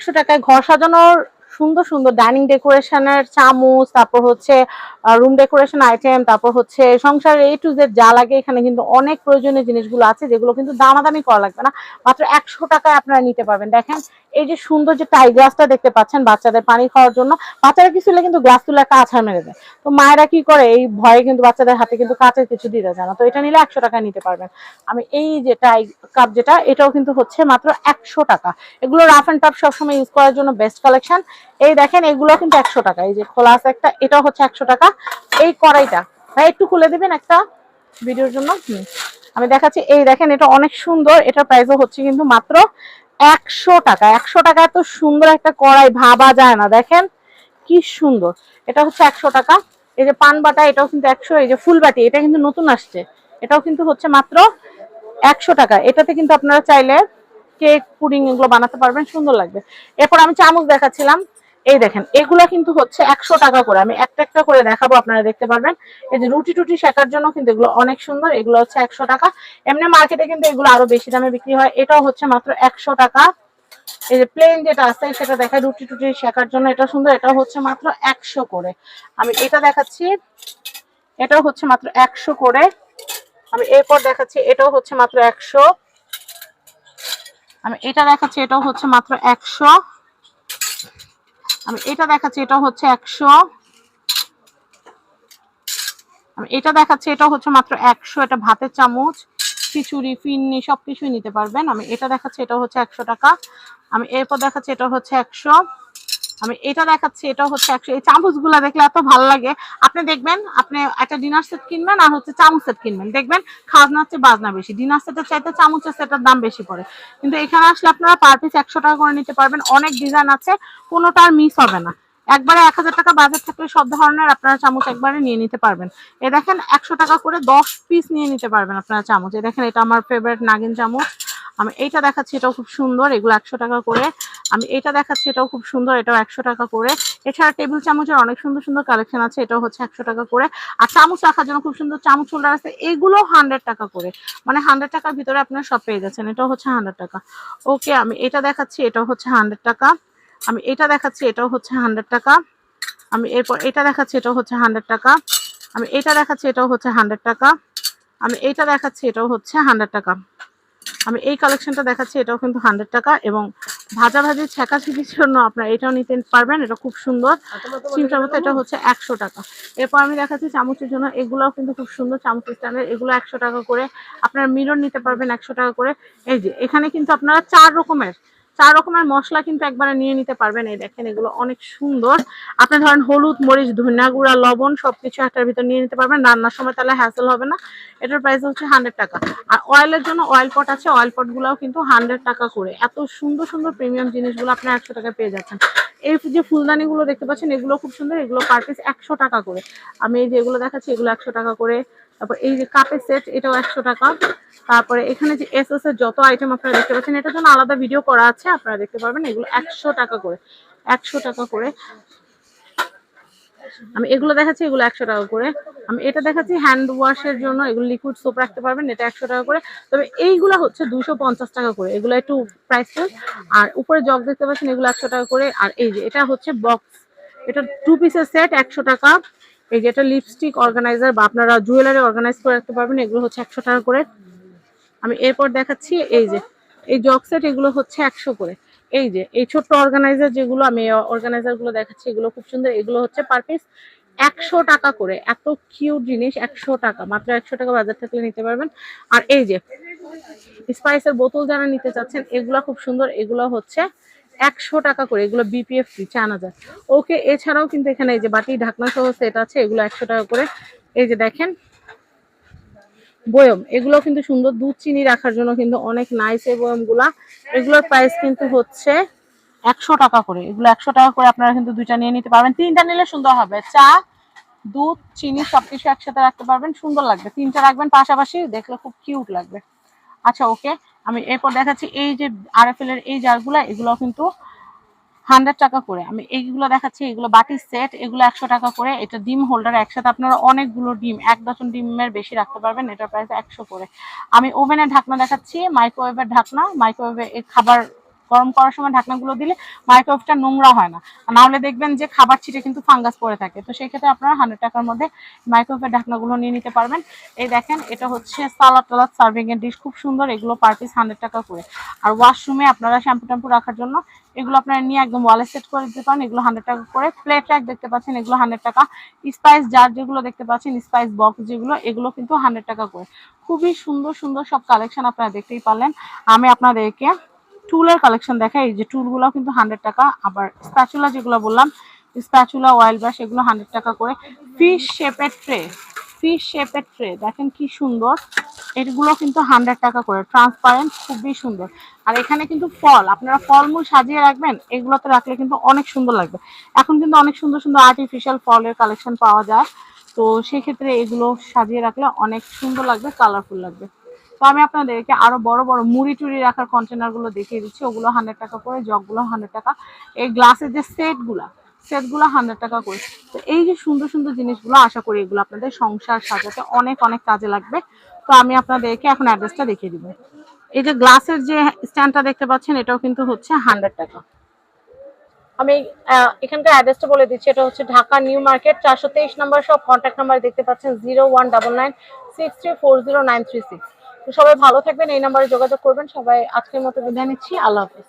একশো টাকায় ঘর সাজানোর সুন্দর সুন্দর ডাইনিং ডেকোরেশনের চামচ, তারপর হচ্ছে রুম ডেকোরেশন আইটেম তারপর হচ্ছে সংসারের এ টু জেড যা লাগে এখানে কিন্তু অনেক প্রয়োজনীয় জিনিসগুলো আছে যেগুলো কিন্তু দামাদামি করা লাগবে না। মাত্র একশো টাকায় আপনারা নিতে পারবেন। দেখেন, এই যে সুন্দর যে টাই গ্লাসটা দেখতে পাচ্ছেন বাচ্চাদের পানি খাওয়ার জন্য, বাচ্চারা কিছু হলে কিন্তু গ্লাস তুলে একটা আছাড় মেরে দেয়। তো মায়েরা কি করে? এই ভয়ে কিন্তু বাচ্চাদের হাতে কিন্তু কাঁচের কিছু দিতে যায় না। তো এটা নিলে একশো টাকা নিতে পারবেন। আমি এই যে টাই কাপ যেটা, এটাও কিন্তু হচ্ছে মাত্র একশো টাকা। এগুলো রাফ অ্যান্ড টাফ সবসময় ইউজ করার জন্য বেস্ট কালেকশন এই দেখেন, এগুলো কিন্তু একশো টাকা। এই যে খোলা আছে একটা এটাও হচ্ছে একশো টাকা। এই কড়াইটা, ভাই, একটু খুলে দিবেন একটা ভিডিওর জন্য? আমি দেখাচ্ছি, এই দেখেন, এটা অনেক সুন্দর। এটার প্রাইসও হচ্ছে কিন্তু মাত্র একশো টাকা। একশো টাকা এত সুন্দর একটা কড়াই, ভাবা যায় না। দেখেন, কি সুন্দর। এটা হচ্ছে একশো টাকা। এই যে পান বাটা, এটাও কিন্তু একশো। এই যে ফুল বাটি, এটা কিন্তু নতুন আসছে। এটাও কিন্তু হচ্ছে মাত্র একশো টাকা। এটাতে কিন্তু আপনারা চাইলে কেক, পুডিং এগুলো বানাতে পারবেন। সুন্দর লাগবে। এরপর আমি চামচ দেখাচ্ছিলাম। এই দেখেন, এগুলো কিন্তু হচ্ছে একশো টাকা করে। আমি একটা একটা করে দেখাবো, আপনারা দেখতে পারবেন। এই যে রুটি টুটি শেখার জন্য কিন্তু এগুলো অনেক সুন্দর, এগুলো হচ্ছে একশো টাকা। এমনি মার্কেটে কিন্তু এগুলো আরও বেশি দামে বিক্রি হয়। এটাও হচ্ছে মাত্র একশো টাকা। এই যে প্লেন যেটা আছে, সেটা দেখায় রুটি টুটি শেখার জন্য। এটা সুন্দর এটা হচ্ছে মাত্র একশো করে। আমি এটা দেখাচ্ছি, এটাও হচ্ছে মাত্র একশো করে। আমি এরপর দেখাচ্ছি, এটাও হচ্ছে মাত্র একশো। আমি এটা দেখাচ্ছি, এটাও হচ্ছে মাত্র একশো। আমি এটা দেখাচ্ছি, এটা হচ্ছে একশো। আমি এটা দেখাচ্ছি, এটা হচ্ছে মাত্র একশো, এটা ভাতের চামচ, খিচুড়ি ফিন্নি সবকিছুই নিতে পারবেন। আমি এটা দেখাচ্ছি, এটা হচ্ছে একশো টাকা। আমি এরপর দেখাচ্ছি, এটা হচ্ছে একশো। আমি এটা দেখাচ্ছি এটা হচ্ছে একশো এই চামচগুলো দেখলে এত ভালো লাগে। আপনি দেখবেন, আপনি একটা ডিনার সেট কিনবেন আর হচ্ছে চামচ সেট কিনবেন। দেখবেন খাজনার চেয়ে বাজনা বেশি। ডিনার সেটের চাইতে চামচের সেটের দাম বেশি পড়ে। কিন্তু এখানে আসলে আপনারা পার পিস একশো টাকা করে নিতে পারবেন। অনেক ডিজাইন আছে, কোনোটা আর মিস হবে না। একবারে এক হাজার টাকা বাজেট থাকলে সব ধরনের আপনারা চামচ একবারে নিয়ে নিতে পারবেন। এ দেখেন, একশো টাকা করে দশ পিস নিয়ে নিতে পারবেন আপনারা চামচ। এ দেখেন, এটা আমার ফেভারিট নাগিন চামচ। আমি এইটা দেখাচ্ছি, এটাও খুব সুন্দর, এগুলো একশো টাকা করে। আমি এটা দেখাচ্ছি, এটাও খুব সুন্দর, এটাও একশো টাকা করে। এছাড়া টেবিল চামচের অনেক সুন্দর সুন্দর কালেকশন আছে, এটাও হচ্ছে একশো টাকা করে। আর চামচ রাখার জন্য খুব সুন্দর চামচ হোল্ডার আছে এগুলো হান্ড্রেড টাকা করে। মানে হান্ড্রেড টাকার ভিতরে আপনার সব পেয়ে যাচ্ছেন, এটাও হচ্ছে হান্ড্রেড টাকা। ওকে আমি এটা দেখাচ্ছি, এটাও হচ্ছে হান্ড্রেড টাকা। আমি এটা দেখাচ্ছি, এটাও হচ্ছে হান্ড্রেড টাকা। আমি এরপর এটা দেখাচ্ছি, এটাও হচ্ছে হান্ড্রেড টাকা। আমি এটা দেখাচ্ছি, এটাও হচ্ছে হান্ড্রেড টাকা। আমি এটা দেখাচ্ছি, এটাও হচ্ছে হান্ড্রেড টাকা। আমি এই কালেকশনটা দেখাচ্ছি, এটাও কিন্তু হান্ড্রেড টাকা এবং ভাজা ভাজি ছেঁকা ছেঁকির জন্য আপনারা এটাও নিতে পারবেন, এটা খুব সুন্দর। চিমটার মতো এটা হচ্ছে একশো টাকা। এরপর আমি দেখাচ্ছি চামচের জন্য, এগুলোও কিন্তু খুব সুন্দর চামচ স্ট্যান্ডের এগুলো একশো টাকা করে আপনারা মিরর নিতে পারবেন একশো টাকা করে। এই যে, এখানে কিন্তু আপনারা চার রকমের চার রকমের মশলা কিন্তু একবারে নিয়ে নিতে পারবেন। এই দেখেন, এগুলো অনেক সুন্দর। আপনি ধরেন হলুদ, মরিচ, ধনিয়া গুঁড়া, লবণ সবকিছু একটার ভিতর নিয়ে নিতে পারবেন। রান্নার সময় তাহলে হ্যাসেল হবে না। এটার প্রাইস হচ্ছে হান্ড্রেড টাকা। আর অয়েলের জন্য অয়েল পট আছে। অয়েল পট গুলাও কিন্তু হান্ড্রেড টাকা করে। এত সুন্দর সুন্দর প্রিমিয়াম জিনিসগুলো আপনার একশো টাকা পেয়ে যাচ্ছেন। এই যে ফুলদানি গুলো দেখতে পাচ্ছেন, এগুলো খুব সুন্দর। এগুলো পার পিস একশো টাকা করে। আমি এই যে এগুলো দেখাচ্ছি, এগুলো একশো টাকা করে। তারপর এই যে কাপের সেট এটাও একশো টাকা। তারপরে এখানে যে এস এস এর যত আইটেম আপনারা দেখতে পাচ্ছেন, এটার জন্য আলাদা ভিডিও করা আছে, আপনারা দেখতে পারবেন। এগুলো একশো টাকা করে, একশো টাকা করে। আমি এগুলো দেখাচ্ছি, এগুলো একশো টাকা করে। আমি এটা দেখাচ্ছি হ্যান্ড ওয়াশের জন্য, এগুলো লিকুইড সোপ রাখতে পারবেন, এটা একশো টাকা করে। তবে এইগুলো হচ্ছে দুশো পঞ্চাশ টাকা করে, এগুলো একটু প্রাইস আর উপরে জগ দেখতে পাচ্ছেন, এগুলো একশো টাকা করে। আর এই যে, এটা হচ্ছে বক্স এটা টু পিসের সেট একশো টাকা। এই যে এটা লিপস্টিক অর্গানাইজার বা আপনারা জুয়েলারি অর্গানাইজ করে রাখতে পারবেন, এগুলো হচ্ছে একশো টাকা করে। আমি এরপর দেখাচ্ছি, এই যে, এই জগ সেট এগুলো হচ্ছে একশো করে। এই যে, এই ছোট্ট অর্গানাইজার যেগুলো আমি অর্গানাইজারগুলো দেখাচ্ছি, এগুলো খুব সুন্দর। এগুলো হচ্ছে পার পিস একশো টাকা করে। এত কিউট জিনিস, একশো টাকা, মাত্র একশো টাকা বাজার থাকলে নিতে পারবেন। আর এই যে স্পাইসের বোতল যারা নিতে চাচ্ছেন, এগুলো খুব সুন্দর। এগুলো হচ্ছে একশো টাকা করে, এগুলো বিপিএফ ফ্রি চান হাজার। ওকে, এছাড়াও কিন্তু এখানে এই যে বাটি ঢাকনা সহ সেট আছে, এগুলো একশো টাকা করে। এই যে দেখেন, বয়ম এগুলো কিন্তু সুন্দর, দুধ চিনি রাখার জন্য কিন্তু অনেক নাইস এই বয়মগুলা। এগুলোর প্রাইস কিন্তু হচ্ছে একশো টাকা করে। এগুলো একশো টাকা করে আপনারা কিন্তু দুইটা নিয়ে নিতে পারবেন। তিনটা নিলে সুন্দর হবে। চা, দুধ, চিনি সবকিছু একসাথে রাখতে পারবেন। সুন্দর লাগবে। তিনটা রাখবেন, পাশাপাশি দেখলে খুব কিউট লাগবে। আচ্ছা ওকে। আমি এরপর দেখাচ্ছি এই যে আর এর এই জারগুলা এগুলো কিন্তু হান্ড্রেড টাকা করে। আমি এইগুলো দেখাচ্ছি, এগুলো বাটির সেট, এগুলো একশো টাকা করে। এটা ডিম হোল্ডার একসাথে আপনারা অনেকগুলো ডিম, এক ডজন ডিমের বেশি রাখতে পারবেন, এটার প্রাইস একশো করে। আমি ওভেনের ঢাকনা দেখাচ্ছি মাইক্রোওয়েভের ঢাকনা। মাইক্রোওয়েভে খাবার গরম করার সময় ঢাকনাগুলো দিলে মাইক্রোওয়েভটা নোংরা হয় না। নাহলে দেখবেন যে খাবার ছিটে কিন্তু ফাঙ্গাস পড়ে থাকে। তো সেই ক্ষেত্রে আপনারা হান্ড্রেড টাকার মধ্যে মাইক্রোওয়েভের ঢাকনাগুলো নিয়ে নিতে পারবেন। এই দেখেন, এটা হচ্ছে সালাদ টালাদ সার্ভিং এর ডিশ খুব সুন্দর এগুলো পার পিস হান্ড্রেড টাকা করে। আর ওয়াশরুমে আপনারা শ্যাম্পু ট্যাম্পু রাখার জন্য এগুলো আপনারা নিয়ে একদম ওয়ালে সেট করে দিতে পারেন। এগুলো হান্ড্রেড টাকা করে। প্লেট র্যাক দেখতে পাচ্ছেন, এগুলো হান্ড্রেড টাকা। স্পাইস জার যেগুলো দেখতে পাচ্ছেন স্পাইস বক্স যেগুলো, এগুলো কিন্তু হান্ড্রেড টাকা করে। খুবই সুন্দর সুন্দর সব কালেকশন আপনারা দেখতেই পারলেন। আমি আপনাদেরকে টুলের কালেকশন দেখাই এই যে টুলগুলো কিন্তু হান্ড্রেড টাকা। আবার স্প্যাচুলা যেগুলো বললাম স্প্যাচুলা অয়েল ব্রাশ এগুলো হান্ড্রেড টাকা করে। ফিশ শেপের ট্রে ফিশ শেপের ট্রে দেখেন কি সুন্দর। এগুলো কিন্তু হান্ড্রেড টাকা করে ট্রান্সপারেন্ট খুবই সুন্দর। আর এখানে কিন্তু ফল, আপনারা ফলমূল সাজিয়ে রাখবেন, এগুলোতে রাখলে কিন্তু অনেক সুন্দর লাগবে। এখন কিন্তু অনেক সুন্দর সুন্দর আর্টিফিশিয়াল ফলের কালেকশন পাওয়া যায়। তো সেক্ষেত্রে এগুলো সাজিয়ে রাখলে অনেক সুন্দর লাগবে কালারফুল লাগবে। তো আমি আপনাদেরকে আরও বড় বড় মুড়ি টুড়ি রাখার কন্টেনারগুলো দেখিয়ে দিচ্ছি। ওগুলো হান্ড্রেড টাকা করে, জগগুলো হান্ড্রেড টাকা। এই গ্লাসের যে সেটগুলা সেটগুলো হান্ড্রেড টাকা করে। তো এই যে সুন্দর সুন্দর জিনিসগুলো, আশা করি এগুলো আপনাদের সংসার সাজাতে অনেক অনেক কাজে লাগবে। তো আমি আপনাদেরকে এখন অ্যাড্রেসটা দেখিয়ে দিব। এই যে গ্লাসের যে স্ট্যান্ডটা দেখতে পাচ্ছেন, এটাও কিন্তু হচ্ছে হান্ড্রেড টাকা। আমি এখানকার অ্যাড্রেসটা বলে দিচ্ছি। এটা হচ্ছে ঢাকা নিউ মার্কেট, চারশো তেইশ নম্বর সব কন্ট্যাক্ট নাম্বার দেখতে পাচ্ছেন zero one double nine six three four zero nine three six তো সবাই ভালো থাকবেন, এই নাম্বারে যোগাযোগ করবেন। সবাই আজকের মতো বিদায় নিচ্ছি। আল্লাহ হাফিজ।